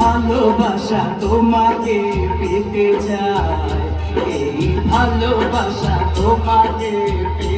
ভালোবাসা তোমাকে পেতে চায় এই ভালোবাসা তোমাকে পেতে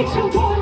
It's important.